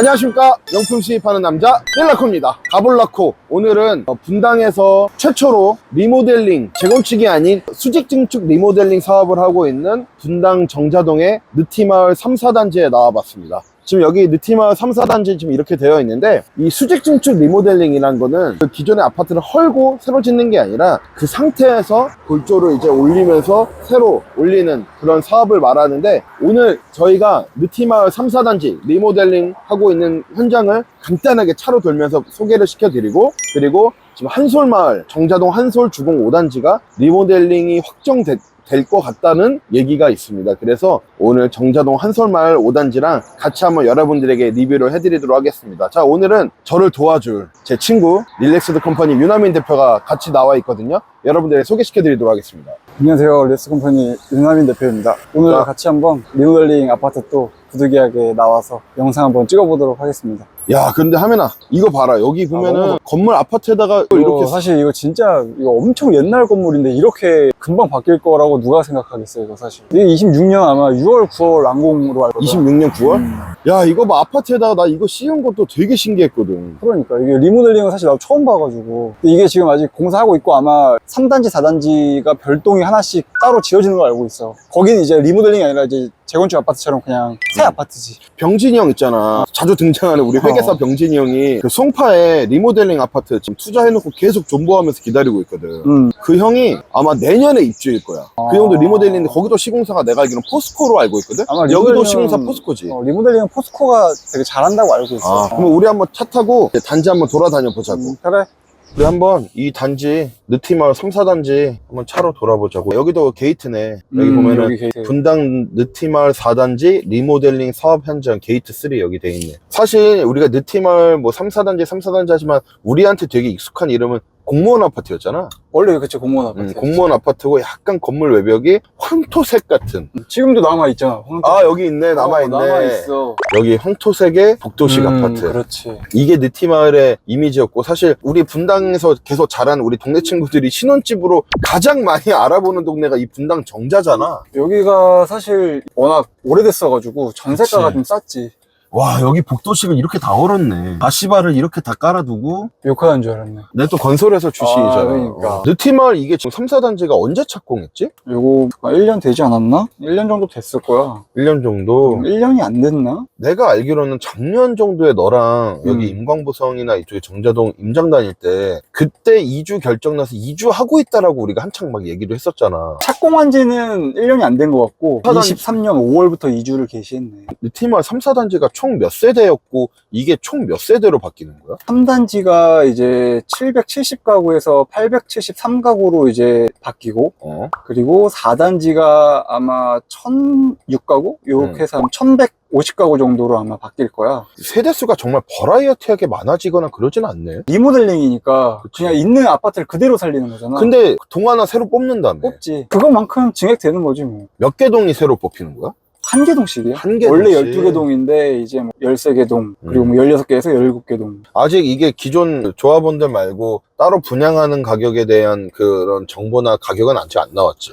안녕하십니까. 명품 수입하는 남자 릴라코입니다. 가볼라코. 오늘은 어, 분당에서 최초로 리모델링 재건축이 아닌 수직 증축 리모델링 사업을 하고 있는 분당 정자동의 느티마을 3, 4단지에 나와봤습니다 지금 여기 느티마을 3, 4단지 지금 이렇게 되어 있는데 이 수직 증축 리모델링이란 거는 그 기존의 아파트를 헐고 새로 짓는 게 아니라 그 상태에서 골조를 이제 올리면서 새로 올리는 그런 사업을 말하는데 오늘 저희가 느티마을 3, 4단지 리모델링 하고 있는 현장을 간단하게 차로 돌면서 소개를 시켜드리고 그리고 지금 한솔마을 정자동 한솔 주공 5단지가 리모델링이 확정됐 될 것 같다는 얘기가 있습니다. 그래서 오늘 정자동 한솔마을 5단지랑 같이 한번 여러분들에게 리뷰를 해드리도록 하겠습니다. 자, 오늘은 저를 도와줄 제 친구 릴렉스드 컴퍼니 유나민 대표가 같이 나와 있거든요. 여러분들에게 소개시켜드리도록 하겠습니다. 안녕하세요. 레스컴퍼니 윤하민 대표입니다. 오늘 자. 같이 한번 리모델링 아파트 또 부득이하게 나와서 영상 한번 찍어보도록 하겠습니다. 야, 근데 하면아, 이거 봐라. 여기 보면은 너무- 건물 아파트에다가 이거 이렇게 사실 이거 진짜 이거 엄청 옛날 건물인데 이렇게 금방 바뀔 거라고 누가 생각하겠어요, 이거 사실. 이게 26년 아마 6월, 9월 완공으로 알고 26년 9월? 음, 야, 이거 봐. 아파트에다가 나 이거 씌운 것도 되게 신기했거든. 그러니까 이게 리모델링은 사실 나도 처음 봐가지고 이게 지금 아직 공사하고 있고 아마 3단지, 4단지가 별동이 하나씩 따로 지어지는 걸 알고 있어. 거기는 이제 리모델링이 아니라 이제 재건축 아파트처럼 그냥 새 음. 아파트지. 병진이 형 있잖아. 자주 등장하는 우리 회계사 어. 병진이 형이 그 송파에 리모델링 아파트 지금 투자해놓고 계속 존버하면서 기다리고 있거든. 음, 그 형이 아마 내년에 입주일 거야. 아. 그 형도 리모델링인데 거기도 시공사가 내가 알기로는 포스코로 알고 있거든? 아마 여기도 리모델링은- 시공사 포스코지. 어, 리모델링은 포스코가 되게 잘한다고 알고 있어. 아, 그럼 우리 한번 차 타고 단지 한번 돌아다녀 보자고. 음, 그래. 우리 한번 이 단지, 느티마을 3, 4단지 한번 차로 돌아보자고. 여기도 게이트네. 여기 음, 보면은 여기 게이트. 분당 느티마을 4단지 리모델링 사업 현장 게이트 3 여기 돼 있네. 사실 우리가 느티마을 뭐 3, 4단지, 3, 4단지 하지만 우리한테 되게 익숙한 이름은 공무원 아파트였잖아. 원래 그치 공무원 아파트. 음, 공무원 아파트고 약간 건물 외벽이 황토색 같은. 지금도 남아 있잖아. 황토. 아 여기 있네 남아 있네. 남아 있어. 여기 황토색의 북도식 아파트. 그렇지. 이게 느티마을의 이미지였고 사실 우리 분당에서 계속 자란 우리 동네 친구들이 신혼집으로 가장 많이 알아보는 동네가 이 분당 정자잖아. 여기가 사실 워낙 오래됐어가지고 전세가가 그치. 좀 쌌지. 와 여기 복도식을 이렇게 다 얼었네 바시바를 이렇게 다 깔아두고 욕하는 줄 알았네. 내 또 건설회사 출신이잖아 아, 그러니까. 어. 느티마을 이게 지금 3, 4단지가 언제 착공했지? 요거 1년 되지 않았나? 1년 정도 됐을 거야. 1년 정도 1년이 안 됐나? 내가 알기로는 작년 정도에 너랑 음. 여기 임광부성이나 이쪽에 정자동 임장 다닐 때 그때 2주 결정 나서 2주 하고 있다라고 우리가 한창 막 얘기도 했었잖아. 착공한 지는 1년이 안 된 것 같고 23년 5월부터 2주를 개시했네. 팀월 3, 4단지가 총 몇 세대였고 이게 총 몇 세대로 바뀌는 거야? 3단지가 이제 770가구에서 873가구로 이제 바뀌고 어. 그리고 4단지가 아마 1006가구? 요렇게 해서 음. 1100 50가구 정도로 아마 바뀔 거야. 세대수가 정말 버라이어티하게 많아지거나 그러진 않네. 리모델링이니까 그냥 있는 아파트를 그대로 살리는 거잖아. 근데 동 하나 새로 뽑는다며. 뽑지. 그것만큼 증액되는 거지 뭐. 몇 개 동이 새로 뽑히는 거야? 한 개 동씩이야. 한 개 원래 12개 동인데 이제 뭐 13개 동 그리고 뭐 음. 16개에서 17개 동. 아직 이게 기존 조합원들 말고 따로 분양하는 가격에 대한 그런 정보나 가격은 아직 안 나왔지.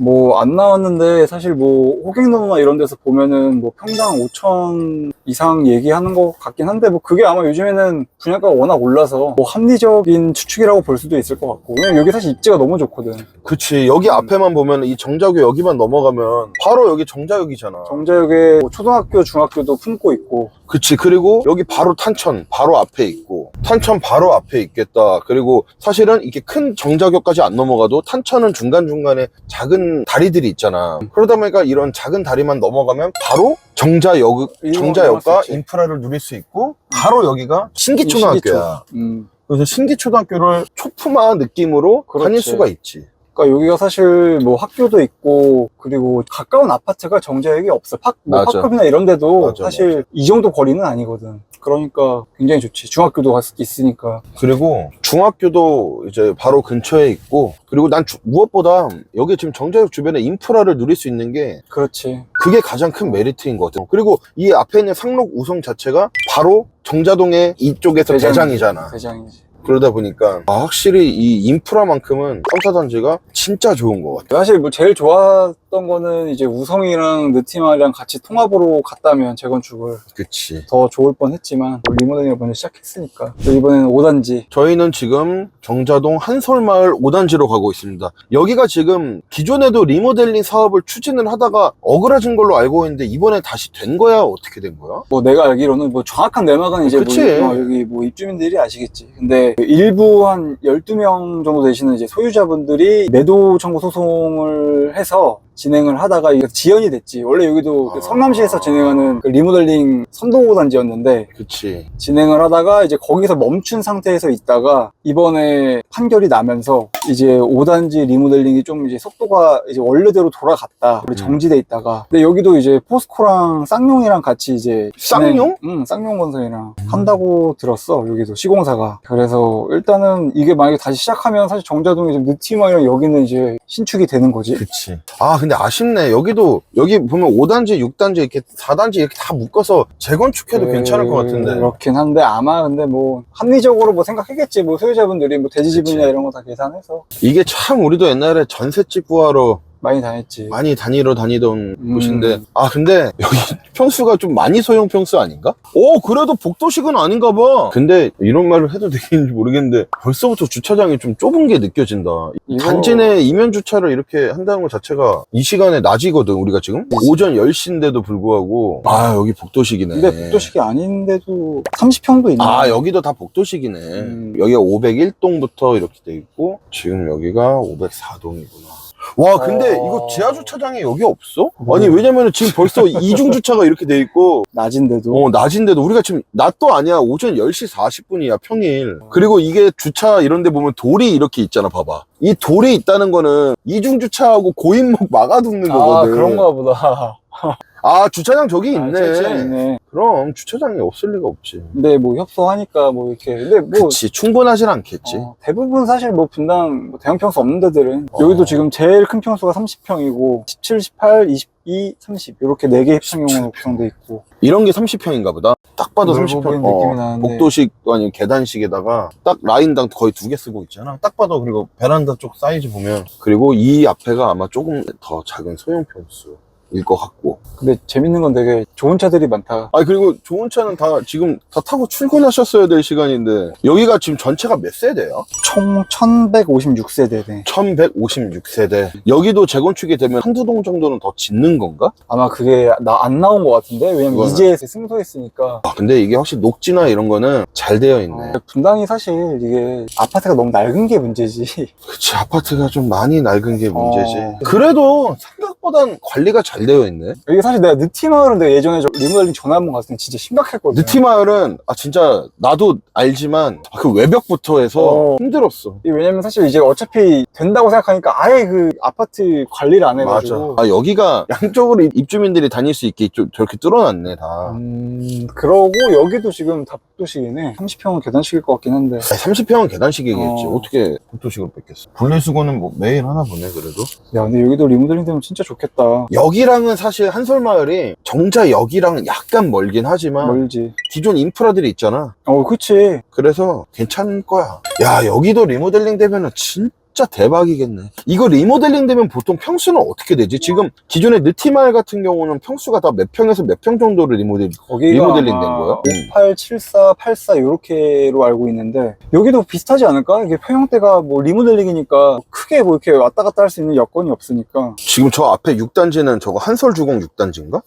뭐 안 나왔는데 사실 뭐 호갱노나 이런 데서 보면은 뭐 평당 5천 이상 얘기하는 것 같긴 한데 뭐 그게 아마 요즘에는 분양가가 워낙 올라서 뭐 합리적인 추측이라고 볼 수도 있을 것 같고 왜냐면 여기 사실 입지가 너무 좋거든 그치. 여기 음. 앞에만 보면 이 정자교 여기만 넘어가면 바로 여기 정자역이잖아. 정자역에 뭐 초등학교 중학교도 품고 있고 그치. 그리고 여기 바로 탄천 바로 앞에 있고 탄천 바로 앞에 있겠다. 그리고 사실은 이게 큰 정자교까지 안 넘어가도 탄천은 중간중간에 작은 다리들이 있잖아. 그러다 보니까 이런 작은 다리만 넘어가면 바로 정자역, 정자역과. 인프라를 누릴 수 있고 바로 여기가 신기초등학교야. 음. 그래서 신기초등학교를 초품화 느낌으로 그렇지. 다닐 수가 있지. 그러니까 여기가 사실 뭐 학교도 있고 그리고 가까운 아파트가 정자역이 없어. 팍, 뭐 맞아. 팝업이나 이런 데도 맞아, 사실 이 정도 거리는 아니거든. 그러니까 굉장히 좋지. 중학교도 갈 수 있으니까. 그리고 중학교도 이제 바로 근처에 있고 그리고 난 주- 무엇보다 여기 지금 정자역 주변에 인프라를 누릴 수 있는 게 그렇지. 그게 가장 큰 메리트인 것 같아요. 그리고 이 앞에 있는 상록 우성 자체가 바로 정자동의 이쪽에서 대장. 대장이잖아. 대장이지. 그러다 보니까 아, 확실히 이 인프라만큼은 첨사단지가 진짜 좋은 것 같아. 사실 뭐 제일 좋았던 거는 이제 우성이랑 느티마랑 같이 통합으로 갔다면 재건축을 그치. 더 좋을 뻔 했지만 뭐 리모델링을 먼저 시작했으니까 또 이번에는 5단지 저희는 지금 정자동 한솔마을 5단지로 가고 있습니다. 여기가 지금 기존에도 리모델링 사업을 추진을 하다가 어그러진 걸로 알고 있는데 이번에 다시 된 거야? 어떻게 된 거야? 뭐 내가 알기로는 뭐 정확한 내막은 이제 그치. 뭐, 어, 여기 뭐 입주민들이 아시겠지. 근데 일부 한 12명 정도 되시는 이제 소유자분들이 매도 청구 소송을 해서 진행을 하다가 이게 지연이 됐지. 원래 여기도 그 아. 성남시에서 진행하는 그 리모델링 선도단지였는데 그치. 진행을 하다가 이제 거기서 멈춘 상태에서 있다가 이번에 판결이 나면서 이제 5단지 리모델링이 좀 이제 속도가 이제 원래대로 돌아갔다. 우리 음. 정지돼 있다가. 근데 여기도 이제 포스코랑 쌍용이랑 같이 이제 쌍용? 진행- 응, 쌍용 건설이랑 한다고 들었어. 여기도 시공사가. 그래서 일단은 이게 만약에 다시 시작하면 사실 정자동이 좀 느티마 이랑 여기는 이제 신축이 되는 거지. 그치. 아, 근데 아쉽네. 여기도, 여기 보면 5단지, 6단지, 이렇게 4단지 이렇게 다 묶어서 재건축해도 네, 괜찮을 것 같은데. 그렇긴 한데 아마 근데 뭐 합리적으로 뭐 생각했겠지. 뭐 소유자분들이 뭐 대지 지분이나. 이런 거 다 계산해서 이게 참 우리도 옛날에 전셋집 구하러 많이 다녔지. 많이 다니러 다니던 음. 곳인데 아 근데 여기 평수가 좀 많이 소형 평수 아닌가? 오 그래도 복도식은 아닌가 봐 근데 이런 말을 해도 되겠는지 모르겠는데 벌써부터 주차장이 좀 좁은 게 느껴진다 이거- 단지 내 이면 주차를 이렇게 한다는 것 자체가 이 시간에 낮이거든 우리가 지금 오전 10시인데도 불구하고 아 여기 복도식이네 근데 복도식이 아닌데도 30평도 있네. 아 여기도 다 복도식이네 음. 여기가 501동부터 이렇게 돼 있고 지금 여기가 504동이구나 와 근데 어. 이거 지하 주차장이 여기 없어? 뭐. 아니 왜냐면은 지금 벌써 이중 주차가 이렇게 돼 있고 낮인데도. 어 낮인데도 우리가 지금 낮도 아니야 오전 10시 40분이야 평일 그리고 이게 주차 이런 데 보면 돌이 이렇게 있잖아 봐봐 이 돌이 있다는 거는 이중 주차하고 고인목 막아두는 아, 거거든 그런가 보다. 아 주차장 저기 아, 있네 진짜 있네. 그럼 주차장이 없을 리가 없지 근데 뭐 협소하니까 뭐 이렇게. 근데 뭐 그치 충분하진 않겠지 어, 대부분 사실 뭐 분당 뭐 대형 평수 없는 데들은 어. 여기도 지금 제일 큰 평수가 30평이고 17, 18, 22, 30 이렇게 4개 입상용으로 구성돼 있고 이런 게 30평인가 보다. 딱 봐도 넓어 30평. 보이는 느낌이 나는데. 복도식 아니 계단식에다가 딱 라인당 거의 두 개 쓰고 있잖아. 딱 봐도 그리고 베란다 쪽 사이즈 보면 그리고 이 앞에가 아마 조금 더 작은 소형 평수 일 것 같고. 근데 재밌는 건 되게 좋은 차들이 많다 아 그리고 좋은 차는 다 지금 다 타고 출근하셨어야 될 시간인데 여기가 지금 전체가 몇 세대야? 총 1156세대네 1156세대. 여기도 재건축이 되면 한두 동 정도는 더 짓는 건가? 아마 그게 나, 안 나온 것 같은데 왜냐면 그거는. 이제 승소했으니까 아 근데 이게 확실히 녹지나 이런 거는 잘 되어 있네. 어, 분당이 사실 이게 아파트가 너무 낡은 게 문제지 그치 아파트가 좀 많이 낡은 게 문제지 어. 그래도 생각보단 관리가 잘 되어 있네. 이게 사실 내가 느티마을은 내가 예전에 저 리모델링 전화 한번 갔을 때 진짜 심각했거든 느티마을은 아 진짜 나도 알지만 그 외벽부터 해서 어. 힘들었어. 이게 왜냐면 사실 이제 어차피 된다고 생각하니까 아예 그 아파트 관리를 안 맞아 해가지고. 아. 여기가 양쪽으로 입주민들이 다닐 수 있게 좀 저렇게 뚫어놨네 다. 음 그러고 여기도 지금 다 복도식이네 30평은 계단식일 것 같긴 한데. 30평은 계단식이겠지. 어. 어. 떻게 복도식으로 뺐겠어? 분리수거는 뭐 매일 하나 보네 그래도? 야 근데 여기도 리모델링 되면 진짜 좋겠다. 여기랑 은 사실 한솔마을이 정자 여기랑은 약간 멀긴 하지만 멀지. 기존 인프라들이 있잖아. 어 그치. 그래서 괜찮을 거야. 야, 여기도 리모델링 되면은 진짜 대박이겠네. 이거 리모델링 되면 보통 평수는 어떻게 되지? 지금 기존의 느티마을 같은 경우는 평수가 다 몇 평에서 몇 평 정도로 리모델링. 거기가 리모델링 된? 음. 58, 74, 84 요렇게로 알고 있는데 여기도 비슷하지 않을까? 이게 평형대가 뭐 리모델링이니까 크게 뭐 이렇게 왔다 갔다 할 수 있는 여건이 없으니까 지금 저 앞에 6단지는 저거 한설주공 6단지인가?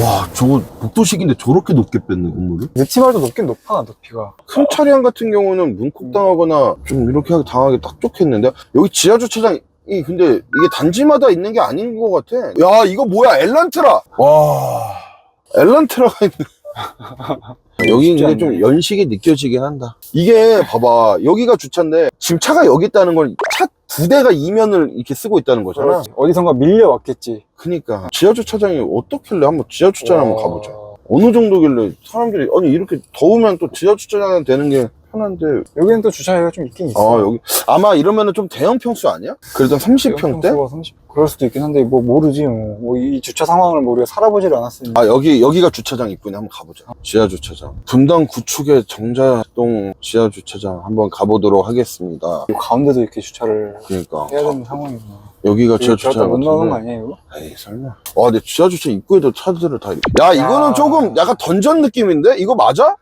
와, 저거 복도식인데 저렇게 높게 뺐네, 건물을? 느티마을도 높긴 높아 높이가 큰 차량 같은 경우는 문콕 당하거나 좀 이렇게 하기 당하기 딱 좋겠는데 여기 지하 주차장 이 근데 이게 단지마다 있는 게 아닌 것 같아. 야 이거 뭐야 엘란트라. 와 엘란트라가 있네. 여기 근데 좀. 연식이 느껴지긴 한다. 이게 봐봐 여기가 주차인데 지금 차가 여기 있다는 건차두 대가 이면을 이렇게 쓰고 있다는 거잖아. 그렇지. 어디선가 밀려왔겠지 그니까 지하 주차장이 어떻길래 한번 지하 주차장 한번 와. 가보자. 어느 정도길래 사람들이 아니 이렇게 더우면 또 지하 주차장 되는 게 편한데 여기는 또 주차장이 좀 있긴 있어. 아 여기 아마 이러면은 좀 대형 평수 아니야? 그래도 30평대? 30, 그럴 수도 있긴 한데 뭐 모르지 뭐. 뭐 이 주차 상황을 뭐 우리가 살아보질 않았으니. 아 여기 여기가 주차장 있군요. 한번 가보자. 지하 주차장. 분당 구축의 정자동 지하 주차장 한번 가보도록 하겠습니다. 이 가운데도 이렇게 주차를 그러니까 해야 되는 상황이구나. 여기가 지하 주차장 못 나오는 거 같은데. 이거? 에이 설마. 와 근데 지하 주차 입구에도 차들을 다 이렇게. 야 이거는 아. 조금 약간 던전 느낌인데 이거 맞아?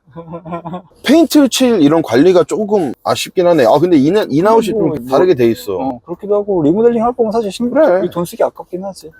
페인트 칠 이런 관리가 조금 아쉽긴 하네. 아 근데 이나 이나웃이 좀 뭐, 다르게 돼 있어. 어, 그렇기도 하고 리모델링 할 거면 사실 신 그래. 돈 쓰기 아깝긴 하지.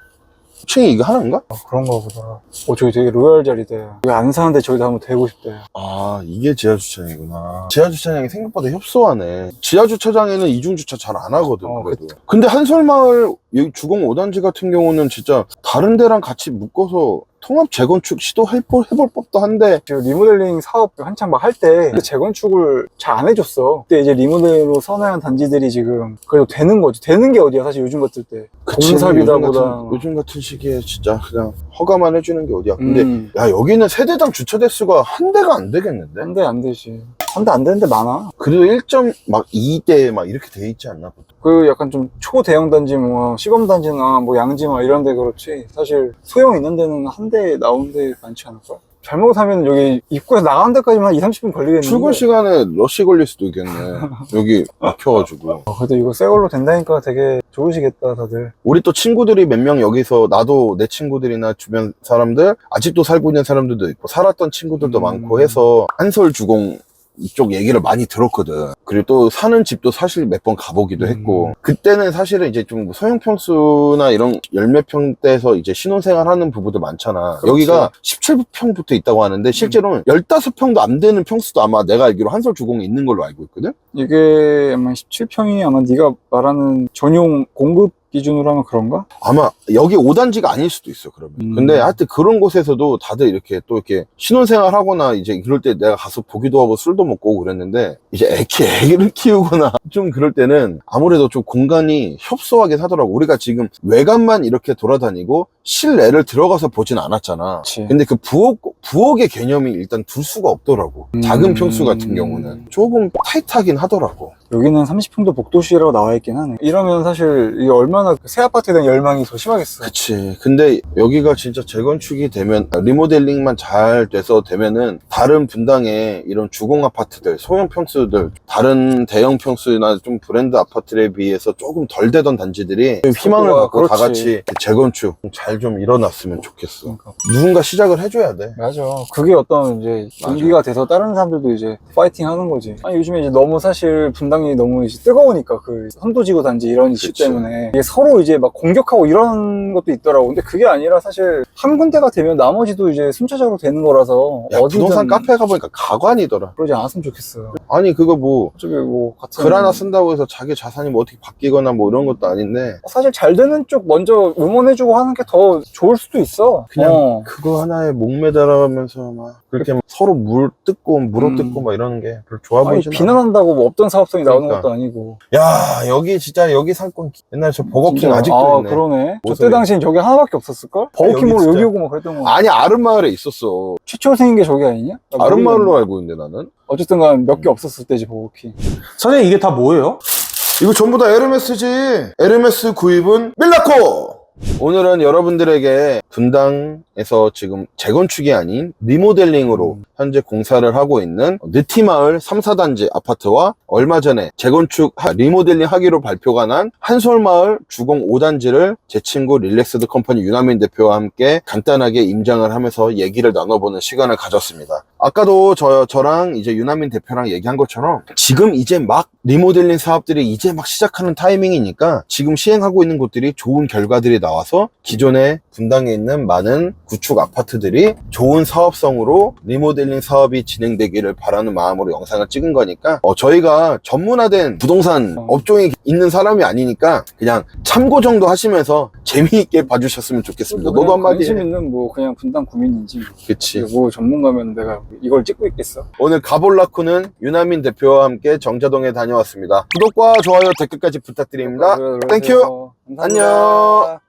층이 이거 하나인가? 아, 그런가 보다. 어, 저기 되게 로얄 자리대. 여기 안 사는데 저기도 한번 대고 싶대. 아 이게 지하 주차장이구나. 지하 주차장이 생각보다 협소하네. 지하 주차장에는 이중 주차 잘 안 하거든. 어, 그래도. 근데 한솔마을 여기 주공 5단지 같은 경우는 진짜 다른 데랑 같이 묶어서 통합 재건축 시도해볼 해볼 법도 한데 지금 리모델링 사업 한창 막할 때 재건축을 잘 안 해줬어. 그때 이제 리모델로 선회한 단지들이 지금 그래도 되는 거지. 되는 게 어디야 사실 요즘 같을 때. 그치, 공사비다 요즘 보다. 같은, 요즘 같은 시기에 진짜 그냥 허가만 해주는 게 어디야. 근데 음, 야 여기는 세대당 주차 대수가 한 대가 안 되겠는데? 한 대 안 되지. 한대안 되는데 많아. 그래도 1.2대 막 이렇게 돼 있지 않나 보다. 그 약간 좀 초대형 단지 뭐 시범 단지나 뭐 양지마 이런 데 그렇지. 사실 소형 있는 데는 한 대 나온 데 많지 않을까? 잘못하면 여기 입구에서 나가는 데까지만 한 2, 30분 걸리겠는데. 출근 시간에 러시 걸릴 수도 있겠네. 여기 막혀가지고. 어, 그래도 이거 새 걸로 된다니까 되게 좋으시겠다 다들. 우리 또 친구들이 몇 명 여기서 나도 내 친구들이나 주변 사람들 아직도 살고 있는 사람들도 있고 살았던 친구들도 음. 많고 해서 한솔 주공 이쪽 얘기를 많이 들었거든. 그리고 또 사는 집도 사실 몇 번 가보기도 음. 했고 그때는 사실은 이제 좀 소형 평수나 이런 열몇 평대에서 이제 신혼생활 하는 부부들 많잖아. 그렇지. 여기가 17평부터 있다고 하는데 실제로는 15평도 안 되는 평수도 아마 내가 알기로 한솔 주공에 있는 걸로 알고 있거든. 이게 아마 17평이 아마 네가 말하는 전용 공급 기준으로 하면 그런가? 아마 여기 5단지가 아닐 수도 있어 그러면 음. 근데 하여튼 그런 곳에서도 다들 이렇게 또 이렇게 신혼생활 하거나 이제 그럴 때 내가 가서 보기도 하고 술도 먹고 그랬는데 이제 애기 애기를 키우거나 좀 그럴 때는 아무래도 좀 공간이 협소하긴 하더라고 우리가 지금 외관만 이렇게 돌아다니고 실내를 들어가서 보진 않았잖아 그치. 근데 그 부엌 부엌의 개념이 일단 둘 수가 없더라고 음. 작은 평수 같은 경우는 조금 타이트하긴 하더라고 여기는 30평도 복도시라고 나와 있긴 하네. 이러면 사실 이게 얼마나 그새 아파트에 대한 열망이 더 심하겠어. 그치. 근데 여기가 진짜 재건축이 되면, 리모델링만 잘 돼서 되면은, 다른 분당의 이런 주공 아파트들, 소형 평수들, 다른 대형 평수나 좀 브랜드 아파트에 비해서 조금 덜 되던 단지들이 좀 희망을 갖고 다 그렇지. 같이 재건축 잘좀 일어났으면 좋겠어. 그러니까. 누군가 시작을 해줘야 돼. 맞아. 그게 어떤 이제. 동기가 돼서 다른 사람들도 이제 파이팅 하는 거지. 아니 요즘에 이제 너무 사실 분당이 너무 이제 뜨거우니까 그 선도지구 단지 이런 이슈 그치. 때문에 이게 서로 이제 막 공격하고 이런 것도 있더라고. 근데 그게 아니라 사실 한 군데가 되면 나머지도 이제 순차적으로 되는 거라서 야, 어디든 부동산 카페 가보니까 가관이더라. 그러지 않았으면 좋겠어. 아니, 그거 뭐, 어차피 뭐 같은 글 하나 쓴다고 해서 자기 자산이 뭐 어떻게 바뀌거나 뭐 이런 것도 아닌데, 사실 잘 되는 쪽 먼저 응원해주고 하는 게더 좋을 수도 있어. 그냥 어. 그거 하나에 목매달아가면서 막 그렇게 막 서로 물 뜯고 물어 음. 뜯고 막 이러는 게 별로 좋아 아니, 않아. 비난한다고 뭐 없던 사업성이 나오는 그러니까. 것도 아니고. 야 여기 진짜 여기 상권 옛날 저 버거킹 진짜. 아직도 아, 있네. 그러네. 모서리. 저때 당시엔 저게 하나밖에 없었을걸? 여기 버거킹으로 진짜. 여기 오고 막 그랬던 거. 아니 아름마을에 있었어. 최초 생긴 게 저게 아니냐? 나 아름마을로. 알고 있는데 나는. 어쨌든 간 몇 개 없었을 때지, 버거킹. 사장님 이게 다 뭐예요? 이거 전부 다 에르메스지. 에르메스 구입은 밀라코. 오늘은 여러분들에게 분당에서 지금 재건축이 아닌 리모델링으로 음. 현재 공사를 하고 있는 느티마을 3, 4단지 아파트와 얼마 전에 재건축 하- 리모델링 하기로 발표가 난 한솔마을 주공 5단지를 제 친구 릴렉스드 컴퍼니 유나민 대표와 함께 간단하게 임장을 하면서 얘기를 나눠보는 시간을 가졌습니다. 아까도 저, 저랑 이제 유나민 대표랑 얘기한 것처럼 지금 이제 막 리모델링 사업들이 이제 막 시작하는 타이밍이니까 지금 시행하고 있는 곳들이 좋은 결과들이 나와서 기존에 분당에 있는 많은 구축 아파트들이 좋은 사업성으로 리모델링 사업이 진행되기를 바라는 마음으로 영상을 찍은 거니까 어, 저희가 전문화된 부동산 어. 업종에 있는 사람이 아니니까 그냥 참고 정도 하시면서 재미있게 봐주셨으면 좋겠습니다. 너도 한마디 관심 해. 있는 뭐 그냥 분당 구민인지. 뭐. 그치. 뭐 전문가면 내가 이걸 찍고 있겠어. 오늘 가볼라쿠는 유나민 대표와 함께 정자동에 다녀왔습니다. 구독과 좋아요, 댓글까지 부탁드립니다. 땡큐. 그래서 감사합니다. 안녕.